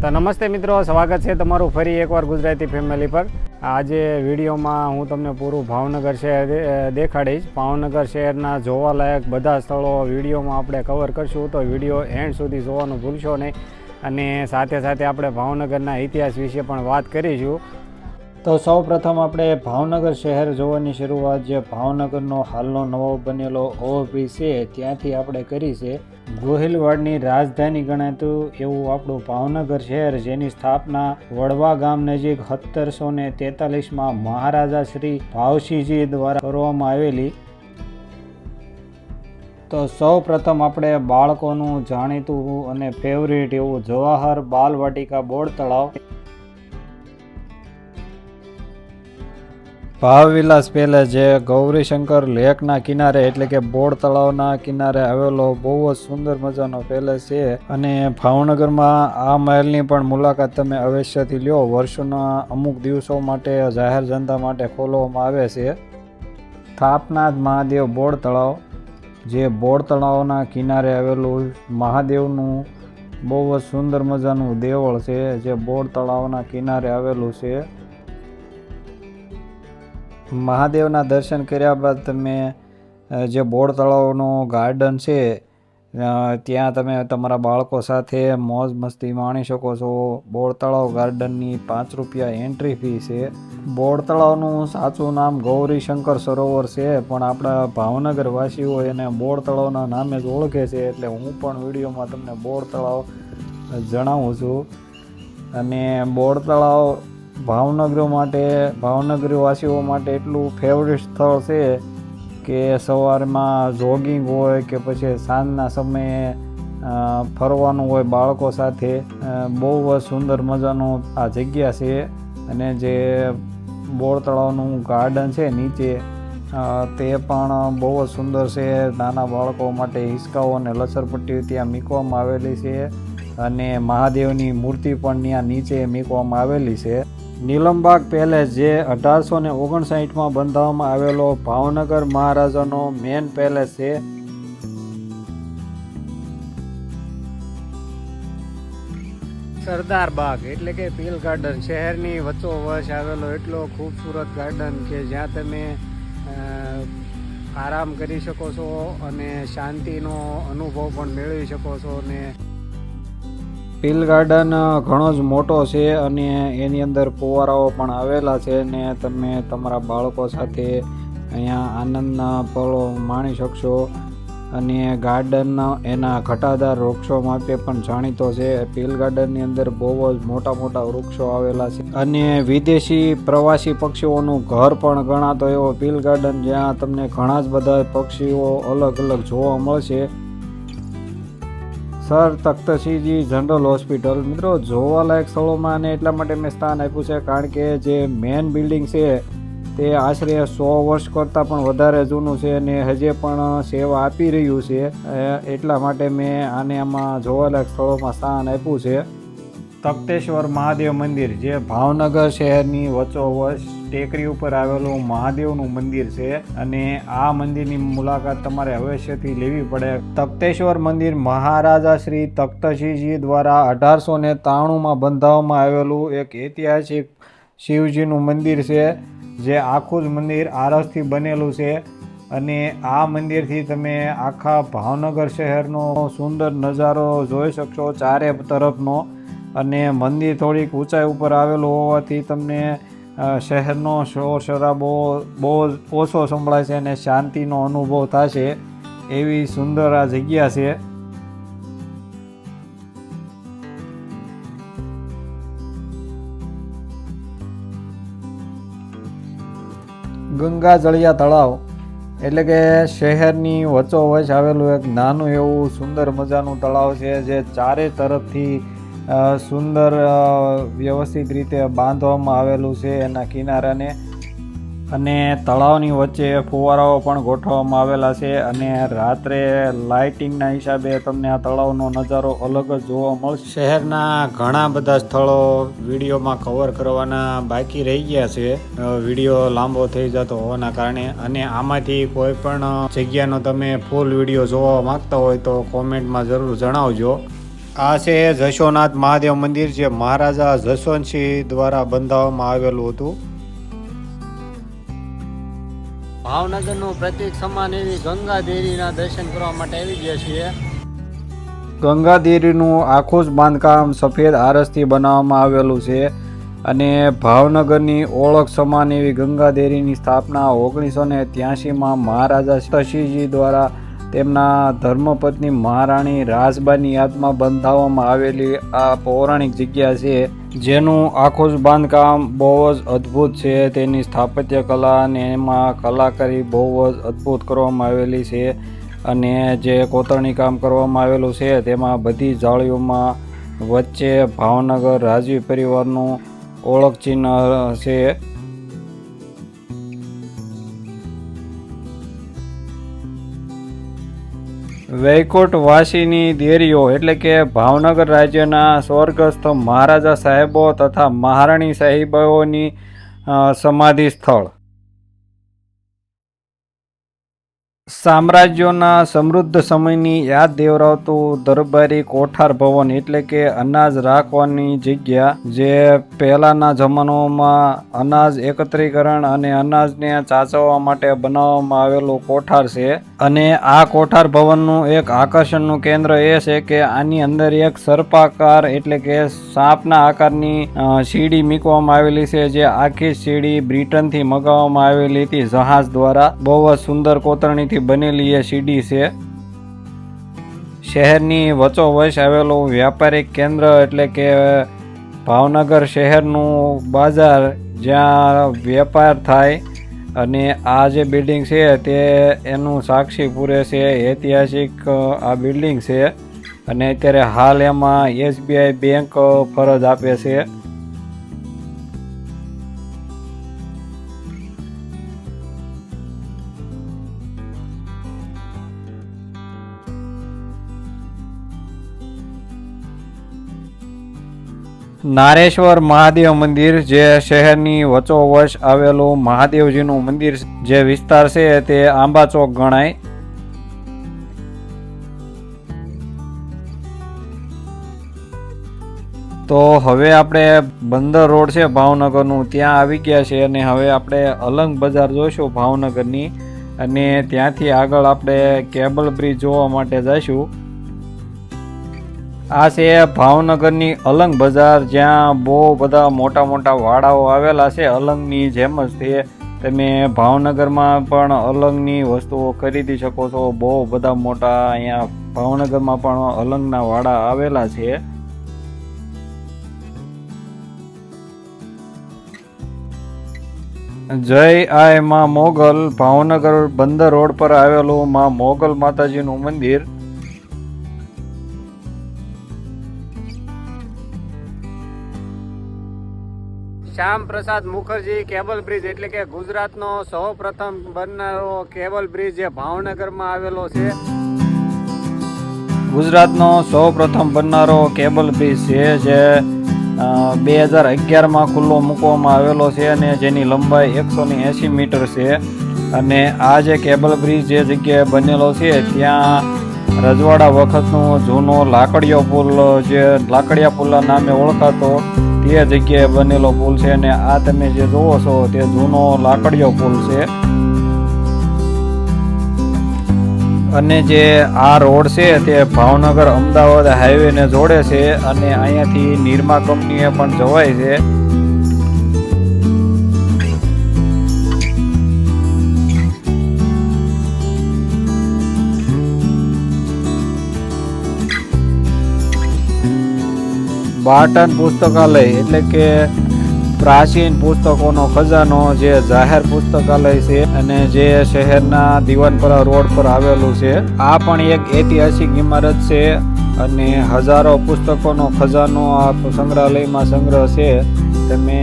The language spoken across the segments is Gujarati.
તો નમસ્તે મિત્રો, સ્વાગત છે તમારું ફરી એકવાર ગુજરાતી ફેમિલી પર. આજે વિડીયોમાં હું તમને પૂરું ભાવનગર શહેર દેખાડીશ. ભાવનગર શહેરના જોવાલાયક બધા સ્થળો વિડીયોમાં આપણે કવર કરશું, તો વીડિયો એન્ડ સુધી જોવાનું ભૂલશો નહીં. અને સાથે સાથે આપણે ભાવનગરના ઇતિહાસ વિશે પણ વાત કરીશું. તો સૌ પ્રથમ આપણે ભાવનગર શહેર જોવાની શરૂઆત જે ભાવનગરનો હાલનો નવો બનેલો ઓવરબ્રિજ છે ત્યાંથી આપણે કરી છે. ગોહિલવાડની રાજધાની ગણાતું એવું આપણું ભાવનગર શહેર, જેની સ્થાપના વડવા ગામ નજીક સત્તરસો ને તેતાલીસમાં મહારાજા શ્રી ભાવસિંહજી દ્વારા કરવામાં આવેલી. તો સૌ પ્રથમ આપણે બાળકોનું જાણીતું અને ફેવરિટ એવું જવાહર બાલવાટિકા બોર્ડ તળાવ ભાવવિલાસ પેલેસ જે ગૌરીશંકર લેકના કિનારે એટલે કે બોડ તળાવના કિનારે આવેલો, બહુ જ સુંદર મજાનો પેલેસ છે. અને ભાવનગરમાં આ મહેલની પણ મુલાકાત તમે અવશ્યથી લ્યો. વર્ષોના અમુક દિવસો માટે જાહેર જનતા માટે ખોલવામાં આવે છે. થાપનાથ મહાદેવ બોડ તળાવ, જે બોર તળાવના કિનારે આવેલું મહાદેવનું બહુ જ સુંદર મજાનું દેવળ છે, જે બોર તળાવના કિનારે આવેલું છે. મહાદેવના દર્શન કર્યા બાદ તમે જે બોર તળાવનું ગાર્ડન છે ત્યાં તમે તમારા બાળકો સાથે મોજ મસ્તી માણી શકો છો. બોર તળાવ ગાર્ડનની પાંચ રૂપિયા એન્ટ્રી ફી છે. બોડ તળાવનું સાચું નામ ગૌરીશંકર સરોવર છે, પણ આપણા ભાવનગર વાસીઓ એને બોડ તળાવના નામે જ ઓળખે છે, એટલે હું પણ વિડીયોમાં તમને બોર તળાવ જણાવું છું. અને બોડ તળાવ ભાવનગર માટે, ભાવનગરવાસીઓ માટે એટલું ફેવરેટ સ્થળ છે કે સવારમાં જોગિંગ હોય કે પછી સાંજના સમયે ફરવાનું હોય બાળકો સાથે બહુ જ સુંદર મજાનું આ જગ્યા છે. અને જે બોર તળાવનું ગાર્ડન છે નીચે તે પણ બહુ જ સુંદર છે. નાના બાળકો માટે હિસકાઓ અને લસરપટ્ટીઓ ત્યાં મૂકવામાં આવેલી છે. અને મહાદેવની મૂર્તિ પણ ત્યાં નીચે મૂકવામાં આવેલી છે. નીલમબાગ પેલેસ, જે અઢારસો ને ઓગણસાઠમાં બંધાવવામાં આવેલો ભાવનગર મહારાજાનો મેન પેલેસ છે. સરદાર બાગ એટલે કે પીલ ગાર્ડન. શહેરની વચ્ચોવચ આવેલો એટલો ખૂબસૂરત ગાર્ડન કે જ્યાં તમે આરામ કરી શકો છો અને શાંતિનો અનુભવ પણ મેળવી શકો છો અને પીલ ગાર્ડન ઘણો જ મોટો છે અને એની અંદર ફુવારાઓ પણ આવેલા છે ને તમે તમારા બાળકો સાથે અહીંયા આનંદના પળો માણી શકશો. અને ગાર્ડન એના ઘટાદાર વૃક્ષો માટે પણ જાણીતો છે. પીલ ગાર્ડનની અંદર બહુ જ મોટા મોટા વૃક્ષો આવેલા છે. અને વિદેશી પ્રવાસી પક્ષીઓનું ઘર પણ ગણાતો એવો પીલ ગાર્ડન જ્યાં તમને ઘણા જ બધા પક્ષીઓ અલગ અલગ જોવા મળશે. Sir Takhtsinhji general hospital. મિત્રો, જોવાલાયક સ્થળોમાં અને એટલા માટે મેં સ્થાન આપ્યું છે કારણ કે જે મેન બિલ્ડિંગ છે તે આશરે સો વર્ષ કરતાં પણ વધારે જૂનું છે અને હજે પણ સેવા આપી રહ્યું છે. એટલા માટે મેં આને આમાં જોવાલાયક સ્થળોમાં સ્થાન આપ્યું છે. તખ્તેશ્વર મહાદેવ મંદિર, જે ભાવનગર શહેરની વચ્ચોવચ ટેકરી ઉપર આવેલું મહાદેવનું મંદિર છે. અને આ મંદિરની મુલાકાત તમારે અવશ્યથી લેવી પડે. તખ્તેશ્વર મંદિર મહારાજા શ્રી તખ્તસિંહજી દ્વારા અઢારસો ને ત્રાણુંમાં બંધાવવામાં આવેલું એક ઐતિહાસિક શિવજીનું મંદિર છે, જે આખું જ મંદિર આરસથી બનેલું છે. અને આ મંદિરથી તમે આખા ભાવનગર શહેરનો સુંદર નજારો જોઈ શકશો ચારે તરફનો. અને મંદિર થોડીક ઊંચાઈ ઉપર આવેલું હોવાથી તમને શહેરનો શોર શરાબો બહુ ઓછો સંભળાય છે અને શાંતિનો અનુભવ થશે એવી સુંદર આ જગ્યા છે. ગંગા જળિયા તળાવ એટલે કે શહેરની વચ્ચોવચ આવેલું એક નાનું એવું સુંદર મજાનું તળાવ છે જે ચારે તરફથી સુંદર વ્યવસ્થિત રીતે બાંધવામાં આવેલું છે એના કિનારાને. અને તળાવની વચ્ચે ફુવારાઓ પણ ગોઠવવામાં આવેલા છે અને રાત્રે લાઇટિંગના હિસાબે તમને આ તળાવનો નજારો અલગ જ જોવા મળશે. શહેરના ઘણા બધા સ્થળો વિડીયોમાં કવર કરવાના બાકી રહી ગયા છે. વીડિયો લાંબો થઈ જતો હોવાના કારણે અને આમાંથી કોઈ પણ જગ્યાનો તમે ફૂલ વીડિયો જોવા માંગતા હોય તો કોમેન્ટમાં જરૂર જણાવજો. આ છે જશોનાથ મહાદેવ મંદિર જે મહારાજા જશવંતસિંહ દ્વારા બંધાવવામાં આવેલું હતું. ભાવનગરનું પ્રતિક સમાન એવી ગંગા દેવીના દર્શન કરવા માટે આવી ગયા છીએ. ગંગાદેરીનું આખું જ બાંધકામ સફેદ આરસથી બનાવવામાં આવેલું છે અને ભાવનગરની ઓળખ સમાન એવી ગંગાદેરીની સ્થાપના ઓગણીસો ને ત્યાસીમાં મહારાજા શશીજી દ્વારા તેમના ધર્મપત્ની મહારાણી રાજબાની યાદમાં બંધાવવામાં આવેલી આ પૌરાણિક જગ્યા છે, જેનું આખું જ બાંધકામ બહુ જ અદ્ભુત છે. તેની સ્થાપત્ય કલા અને એમાં કલાકારી બહુ જ અદ્ભુત કરવામાં આવેલી છે અને જે કોતરણી કામ કરવામાં આવેલું છે, તેમાં બધી જાળીઓમાં વચ્ચે ભાવનગર રાજવી પરિવારનું ઓળખ ચિહ્ન છે. વૈકુંઠ વાસીની દેરીઓ એટલે કે ભાવનગર રાજ્યના સ્વર્ગસ્થ મહારાજા સાહેબો તથા મહારાણી સાહેબોની સમાધિ સ્થળ. સામ્રાજ્યોના સમૃદ્ધ સમયની યાદ દેવરાવતું દરબારી કોઠાર ભવન એટલે કે અનાજ રાખવાની જગ્યા, જે પહેલાના જમાનામાં અનાજ એકત્રીકરણ અને અનાજને ચાચવવા માટે બનાવવામાં આવેલું કોઠાર છે. અને આ કોઠાર ભવનનું એક આકર્ષણનું કેન્દ્ર એ છે કે આની અંદર એક સર્પાકાર એટલે કે સાપના આકારની સીડી મૂકવામાં આવેલી છે જે આખી સીડી બ્રિટનથી મગાવવામાં આવેલી હતી જહાજ દ્વારા. બહુ જ સુંદર કોતરણીથી બનેલી એ સીડી છે. શહેરની વચોવચ આવેલું વ્યાપારિક કેન્દ્ર એટલે કે ભાવનગર શહેરનું બાજાર જ્યાં વેપાર થાય. અને આ જે બિલ્ડિંગ છે તે એનું સાક્ષી પૂરે છે, ઐતિહાસિક આ બિલ્ડિંગ છે. અને અત્યારે હાલ એમાં એસબીઆઈ બેંક ફરજ આપે છે. નારેશ્વર મહાદેવ મંદિર જે શહેરની વચોવચ આવેલું મહાદેવજીનું મંદિર જે વિસ્તાર છે તે આંબાચોક ગણાય. તો હવે આપણે બંદર રોડ છે ભાવનગરનું, ત્યાં આવી ગયા છે અને હવે આપણે અલંગ બજાર જોઈશું ભાવનગરની અને ત્યાંથી આગળ આપણે કેબલ બ્રિજ જોવા માટે જઈશું. આ છે ભાવનગરની અલંગ બજાર, જ્યાં બહુ બધા મોટા મોટા વાડાઓ આવેલા છે. અલંગની જેમ જ તે તમે ભાવનગરમાં પણ અલંગની વસ્તુઓ ખરીદી શકો છો. બહુ બધા મોટા અહીંયા ભાવનગરમાં પણ અલંગના વાડા આવેલા છે. જય આયમાં મોગલ, ભાવનગર બંદર રોડ પર આવેલું માં મોગલ માતાજીનું મંદિર. શ્યામ પ્રસાદ મુખર્જી કેબલ બ્રિજ એટલે કે ગુજરાતનો સૌ પ્રથમ બનનારો કેબલ બ્રિજ જે ભાવનગરમાં આવેલો છે. ગુજરાતનો સૌ પ્રથમ બનનારો કેબલ બ્રિજ છે જે બે હજાર અગિયારમાં ખુલ્લો મૂકવામાં આવેલો છે અને જેની લંબાઈ એકસો એંસી મીટર છે. અને આ જે કેબલ બ્રિજ જે જગ્યાએ બનેલો છે, ત્યાં રજવાડા વખતનો જૂનો લાકડીયો પુલ, જે લાકડિયા પુલના નામે ઓળખાતો તે જગ્યાએ બનેલો પુલ છે અને આ તમે જે જોવો છો તે જૂનો લાકડીયો પુલ છે. અને જે આ રોડ છે તે ભાવનગર અમદાવાદ હાઈવે ને જોડે છે અને અહીંયાથી નિરમા કંપનીએ પણ જવાય છે. બાટન પુસ્તકાલય એટલે કે પ્રાચીન પુસ્તકોનો ખજાનો જે જાહેર પુસ્તકાલય છે અને જે શહેરના દીવાનપરા રોડ પર આવેલું છે, આ પણ એક ઐતિહાસિક ઇમારત છે અને હજારો પુસ્તકોનો ખજાનો આ સંગ્રહાલયમાં સંગ્રહ છે. તમે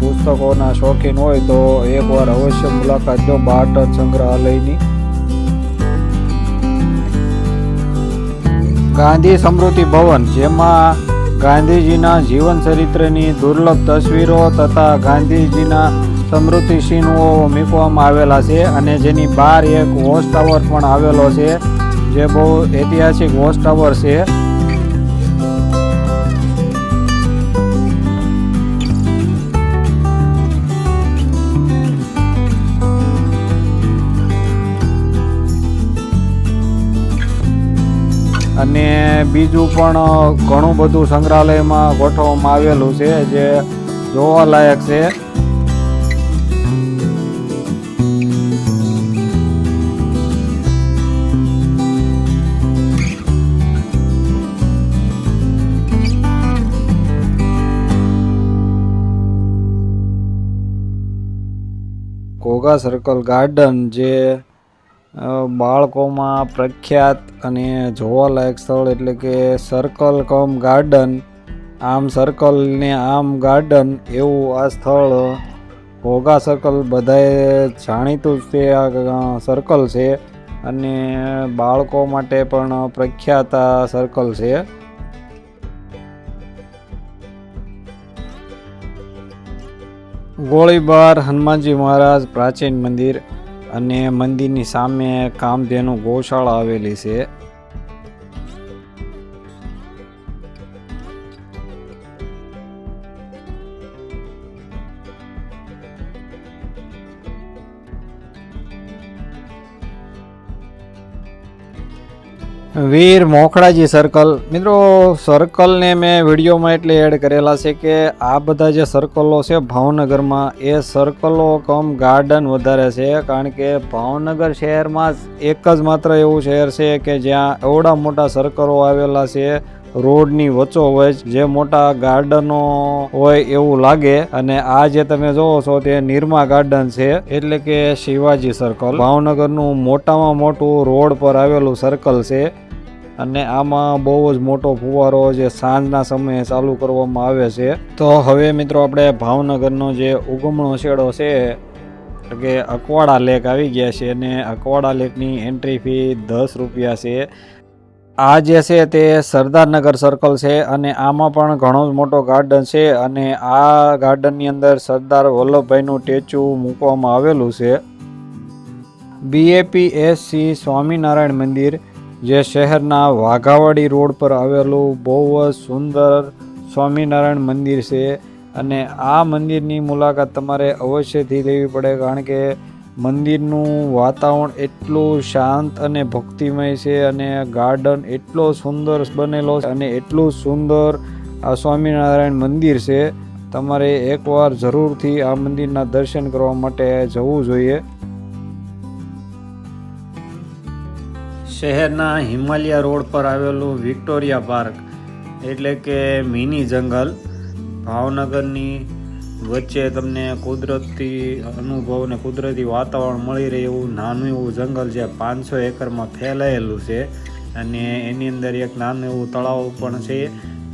પુસ્તકોના શોખીન હોય તો એકવાર અવશ્ય મુલાકાત લો બાટન સંગ્રહાલયની. ગાંધી સમૃદ્ધિ ભવન, જેમાં ગાંધીજીના જીવન ચરિત્રની દુર્લભ તસવીરો તથા ગાંધીજીના સમૃદ્ધિ મૂકવામાં આવેલા છે અને જેની બહાર એક વોચ ટાવર પણ આવેલો છે, જે બહુ ઐતિહાસિક વોચ ટાવર છે. અને બીજું પણ ઘણું બધું સંગ્રહાલયમાં ગોઠવવામાં આવેલું છે, જે જોવાલાયક છે. ઘોઘા સર્કલ ગાર્ડન જે બાળકોમાં પ્રખ્યાત અને જોવાલાયક સ્થળ એટલે કે સર્કલ કમ ગાર્ડન આમ સર્કલ ને આમ ગાર્ડન એવું આ સ્થળ ઘોઘા સર્કલ બધાએ જાણીતું જ તે આ સર્કલ છે અને બાળકો માટે પણ પ્રખ્યાત આ સર્કલ છે. ગોળીબાર હનુમાનજી મહારાજ પ્રાચીન મંદિર. અને મંદિરની સામે કામધેનુ ગૌશાળા આવેલી છે. વીર મોખડાજી સર્કલ મિત્રો સર્કલને મેં વિડીયોમાં એટલે એડ કરેલા છે કે આ બધા જે સર્કલો છે ભાવનગરમાં, એ સર્કલો કમ ગાર્ડન વધારે છે, કારણ કે ભાવનગર શહેરમાં એક જ માત્ર એવું શહેર છે કે જ્યાં એવડા મોટા સર્કલો આવેલા છે રોડની વચ્ચો વચ જે મોટા ગાર્ડનો હોય એવું લાગે. અને આ જે તમે જોવો છો તે નિરમા ગાર્ડન છે, એટલે કે શિવાજી સર્કલ ભાવનગરનું મોટામાં મોટું રોડ પર આવેલું સર્કલ છે. અને આમાં બહુ જ મોટો ફુવારો જે સાંજના સમયે ચાલુ કરવામાં આવે છે. તો હવે મિત્રો આપણે ભાવનગરનો જે ઉગમણો છેડો છે, કે અકવાડા લેક આવી ગયા છે અને અકવાડા લેકની એન્ટ્રી ફી દસ રૂપિયા છે. આ જે છે તે સરદારનગર સર્કલ છે અને આમાં પણ ઘણો જ મોટો ગાર્ડન છે અને આ ગાર્ડનની અંદર સરદાર વલ્લભભાઈનું સ્ટેચ્યુ મૂકવામાં આવેલું છે. બીએપી એસસી સ્વામિનારાયણ મંદિર જે શહેરના વાઘાવાડી રોડ પર આવેલું બહુ જ સુંદર સ્વામિનારાયણ મંદિર છે અને આ મંદિરની મુલાકાત તમારે અવશ્યથી લેવી પડે કારણ કે મંદિરનું વાતાવરણ એટલું શાંત અને ભક્તિમય છે અને ગાર્ડન એટલો સુંદર બનેલો છે અને એટલું સુંદર આ સ્વામિનારાયણ મંદિર છે. તમારે એકવાર જરૂરથી આ મંદિરના દર્શન કરવા માટે જવું જોઈએ. શહેરના હિમાલયા રોડ પર આવેલું વિક્ટોરિયા પાર્ક એટલે કે મિની જંગલ. ભાવનગરની વચ્ચે તમને કુદરતી અનુભવ ને કુદરતી વાતાવરણ મળી રહે એવું નાનું એવું જંગલ જે પાંચસો એકરમાં ફેલાયેલું છે. અને એની અંદર એક નાનું એવું તળાવ પણ છે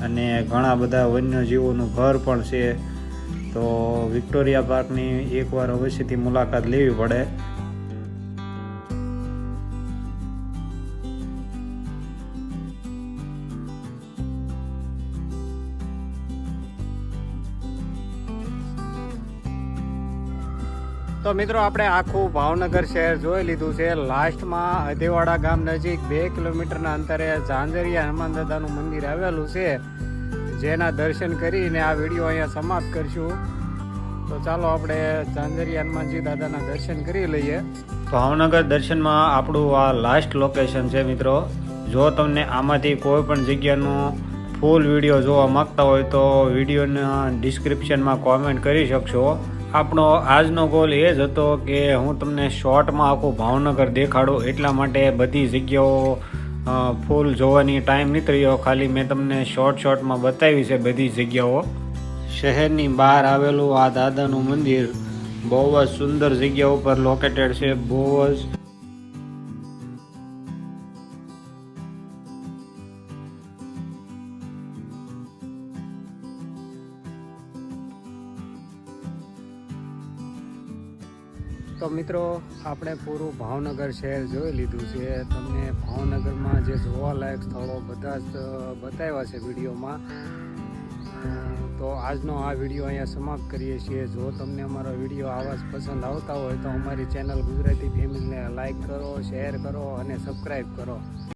અને ઘણા બધા વન્યજીવોનું ઘર પણ છે. તો વિક્ટોરિયા પાર્કની એકવાર અવશ્યથી મુલાકાત લેવી પડે. તો મિત્રો, આપણે આખું ભાવનગર શહેર જોઈ લીધું છે. લાસ્ટમાં અધેવાડા ગામ નજીક બે કિલોમીટરના અંતરે ઝાંઝરિયા હનુમાન દાદાનું મંદિર આવેલું છે. જેના દર્શન કરીને આ વીડિયો અહીંયા સમાપ્ત કરશું. તો ચાલો આપણે ઝાંઝરિયા હનુમાનજી દાદાના દર્શન કરી લઈએ. ભાવનગર દર્શનમાં આપણું આ લાસ્ટ લોકેશન છે મિત્રો. જો તમને આમાંથી કોઈ પણ જગ્યાનું ફૂલ વીડિયો જોવા માંગતા હોય તો વિડીયોના ડિસ્ક્રિપ્શનમાં કોમેન્ટ કરી શકશો. આપણો આજનો ગોલ એ જ હતો કે હું તમને શોર્ટમાં આખું ભાવનગર દેખાડું. એટલા માટે બધી જગ્યાઓ ફૂલ જોવાની ટાઈમ નીકળ્યો. ખાલી મેં તમને શોર્ટ શોર્ટમાં બતાવી છે બધી જગ્યાઓ. શહેરની બહાર આવેલું આ દાદાનું મંદિર બહુ જ સુંદર જગ્યા ઉપર લોકેટેડ છે. બહુ જ તો મિત્રો, આપણે પૂરું ભાવનગર શહેર જોઈ લીધું છે. તમને ભાવનગરમાં જે જોવાલાયક સ્થળો બધા જ બતાવ્યા છે વિડીયોમાં. તો આજનો આ વીડિયો અહીંયા સમાપ્ત કરીએ છીએ. જો તમને અમારો વીડિયો આવા જ પસંદ આવતા હોય તો અમારી ચેનલ ગુજરાતી ફેમિલીને લાઇક કરો, શેર કરો અને સબસ્ક્રાઈબ કરો.